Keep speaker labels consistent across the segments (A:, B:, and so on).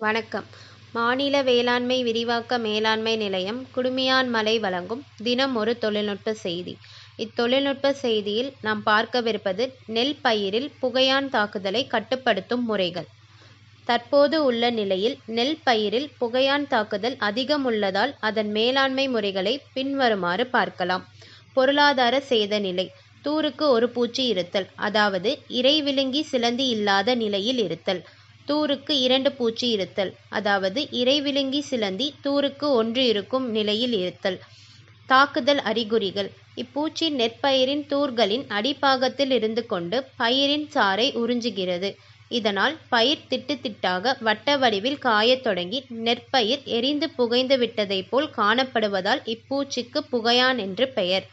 A: வணக்கம். மாநில வேளாண்மை விரிவாக்க மேலாண்மை நிலையம் குடுமியான்மலை வழங்கும் தினம் ஒரு தொழில்நுட்ப செய்தி. இத்தொழில்நுட்ப செய்தியில் நாம் பார்க்கவிருப்பது நெல் பயிரில் புகையான் தாக்குதலை கட்டுப்படுத்தும் முறைகள். தற்போது உள்ள நிலையில் நெல் பயிரில் புகையான் தாக்குதல் அதிகம் உள்ளதால் அதன் மேலாண்மை முறைகளை பின்வருமாறு பார்க்கலாம். பொருளாதார சேத நிலை தூருக்கு ஒரு பூச்சி இருத்தல் அதாவது இறை விழுங்கி சிலந்தி இல்லாத நிலையில் இருத்தல் தூருக்கு இரண்டு பூச்சி இருத்தல். அதாவது இறைவிழுங்கி சிலந்தி தூருக்கு ஒன்று இருக்கும் நிலையில் இருத்தல். தாக்குதல் அறிகுறிகள். இப்பூச்சி நெற்பயிரின் தூர்களின் அடிப்பாகத்தில் இருந்து கொண்டு பயிரின் சாறை உறிஞ்சுகிறது. இதனால் பயிர் திட்டு திட்டாக வட்ட வடிவில் காயத் தொடங்கி நெற்பயிர் எரிந்து புகைந்து விட்டதைப் போல் காணப்படுவதால் இப்பூச்சிக்கு புகையான் என்று பெயர்.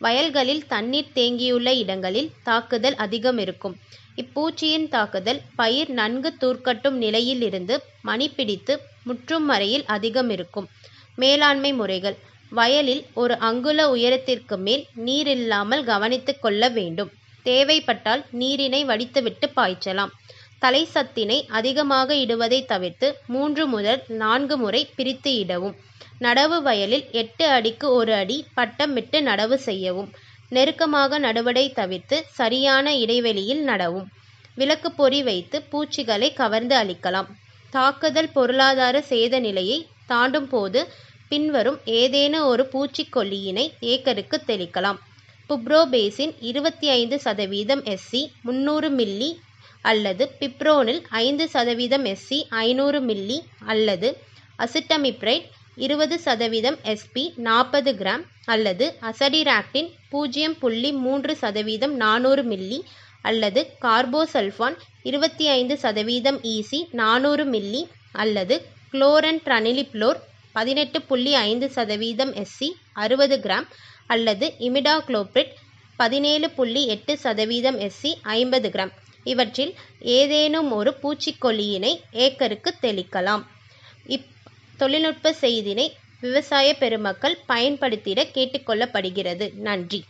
A: வயல்களில் தண்ணீர் தேங்கியுள்ள இடங்களில் தாக்குதல் அதிகம் இருக்கும். இப்பூச்சியின் தாக்குதல் பயிர் நன்கு தூர்க்கட்டும் நிலையிலிருந்து மணி பிடித்து முற்றும் வரையில் அதிகம் இருக்கும். மேலாண்மை முறைகள். வயலில் ஒரு அங்குல உயரத்திற்கு மேல் நீர் இல்லாமல் கவனித்து கொள்ள வேண்டும். தேவைப்பட்டால் நீரினை வடித்துவிட்டு பாய்ச்சலாம். தலை சத்தினை அதிகமாக இடுவதை தவிர்த்து மூன்று முதல் நான்கு முறை பிரித்து இடவும். நடவு வயலில் எட்டு அடிக்கு ஒரு அடி பட்டம் விட்டு நடவு செய்யவும். நெருக்கமாக நடுவடை தவிர்த்து சரியான இடைவெளியில் நடவும். விளக்கு பொறி வைத்து பூச்சிகளை கவர்ந்து அழிக்கலாம். தாக்குதல் பொருளாதார சேத நிலையை தாண்டும் போது பின்வரும் ஏதேனும் ஒரு பூச்சிக்கொல்லியினை ஏக்கருக்கு தெளிக்கலாம். புப்ரோபேசின் இருபத்தி ஐந்து சதவீதம் எஸ்சி முந்நூறு மில்லி அல்லது பிப்ரோனில் ஐந்து சதவீதம் எஸ்சி ஐநூறு மில்லி அல்லது அசிட்டமிப்ரைட் இருபது சதவீதம் எஸ்பி நாற்பது கிராம் அல்லது அசடிராக்டின் பூஜ்ஜியம் புள்ளி மூன்று சதவீதம் நானூறு மில்லி அல்லது கார்போசல்ஃபான் இருபத்தி ஐந்து சதவீதம் ஈசி நானூறு மில்லி அல்லது குளோரன்ட்ரனிலிப்ளோர் பதினெட்டு புள்ளி ஐந்து சதவீதம் எஸ்சி அறுபது கிராம் அல்லது இமிடாக்ளோப்ரிட் பதினேழு புள்ளி எட்டு சதவீதம் எஸ்சி ஐம்பது கிராம். இவற்றில் ஏதேனும் ஒரு பூச்சிக்கொல்லியினை ஏக்கருக்கு தெளிக்கலாம். இப் தொழில்நுட்ப செய்தினை விவசாய பெருமக்கள் பயன்படுத்திட கேட்டுக்கொள்ளப்படுகிறது நன்றி.